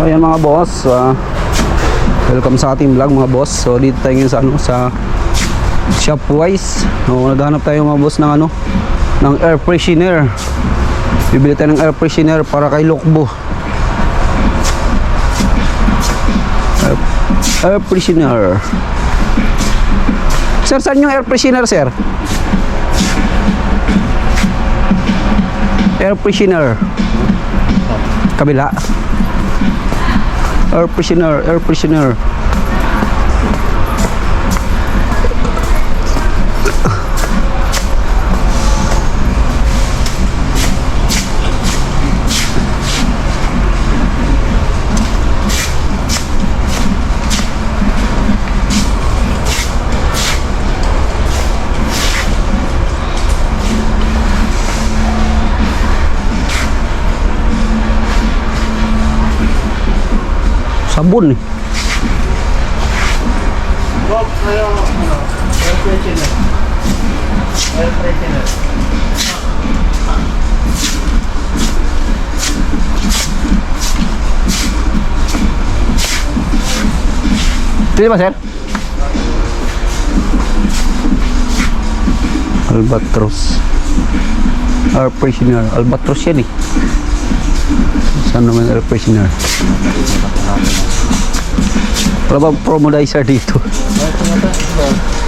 So ayan mga boss, ah, welcome sa ating vlog mga boss. So dito tayo sa ano sa Shopwise. So naghanap tayo mga boss ng ano ng air freshener. Bibili tayo ng air freshener para kay Lokbo. Air, air freshener. Sir, saan yung air freshener, sir? Air freshener. Kabila. Air freshener, air freshener. Air freshener. Pwede ba, sir? Albatros. Air. Albatros yan eh. Saan naman air freshener? Wala ba promodizer dito?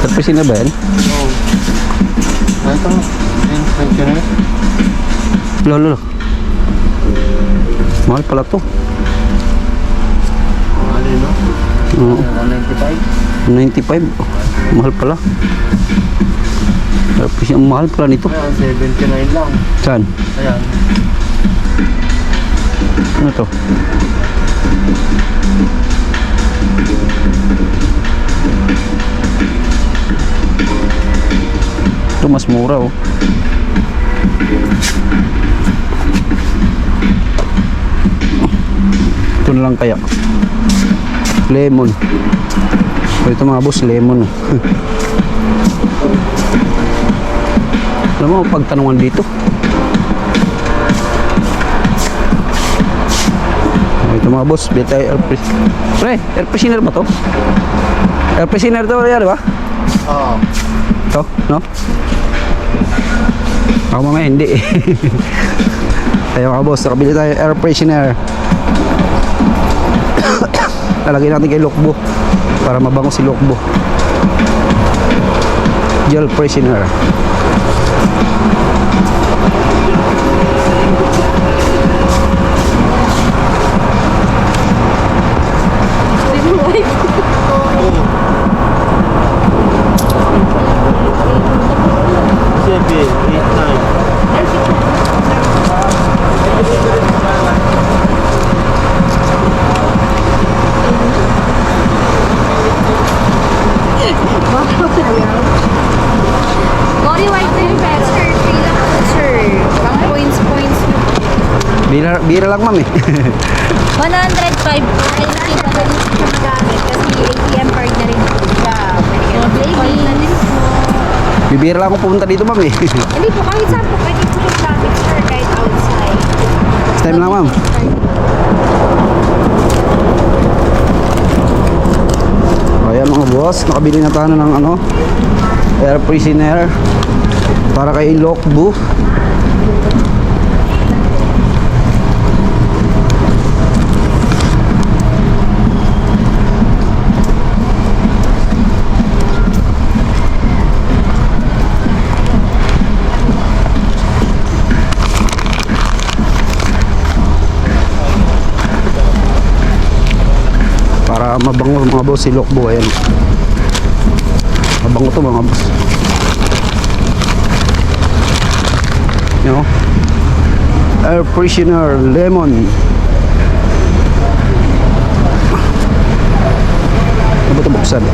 Air freshener ba yan? Oh. Ito, lolo. Mahal pala to. Ano yun, no? Oo. 195. 95. Mahal pala. Ang mahal pala nito. Ayan, 79 lang. Saan? Ayan. Ano to? Ito mas mura oh. Ito na lang kaya. Lemon. So, ito mga boss, lemon. Alam mo, pagtanungan dito. Ito mga boss, bili tayo air freshener. Pre, air freshener ba to? Air freshener to, yan, ba? Oo. To, no? Ako mamaya hindi. Tayo mga boss, nakabili tayo air freshener. Lalagay natin kay Lokbo para mabango si Lokbo. Gel freshener. Bira, bira lang ma'am eh. 105 ay hindi pa rin siya magamit kasi ATM card na rin po siya. Pwede ka mag-play na din po. Bibira lang ako pumunta dito ma'am eh. Hindi po, kahit saan po pwede po yung gamit sir kahit outside. Next time lang ma'am. Ayan mga boss, nakabili na tayo ng ano, air freshener para kay Lokbu. Para mabango mga boss si Lokbo ayan. Mabango to mga boss. You know air freshener lemon. Ano ba ito buksan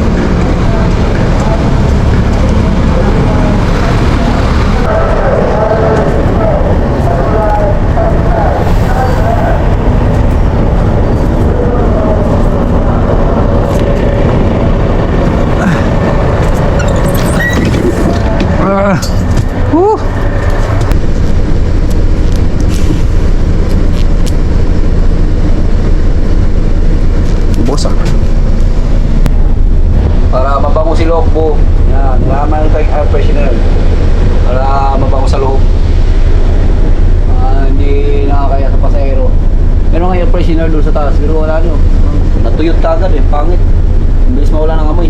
Uh, woo! Bosa. Ah. Para mabango si Lokbo. Yan, laman kay air. Para mabango sa loob. Uh, hindi nakakaya sa pasahero. Meron nga air freshener doon sa taas, pero wala nyo. Natuyot agad eh, pangit. Ang bilis mawala ng amoy.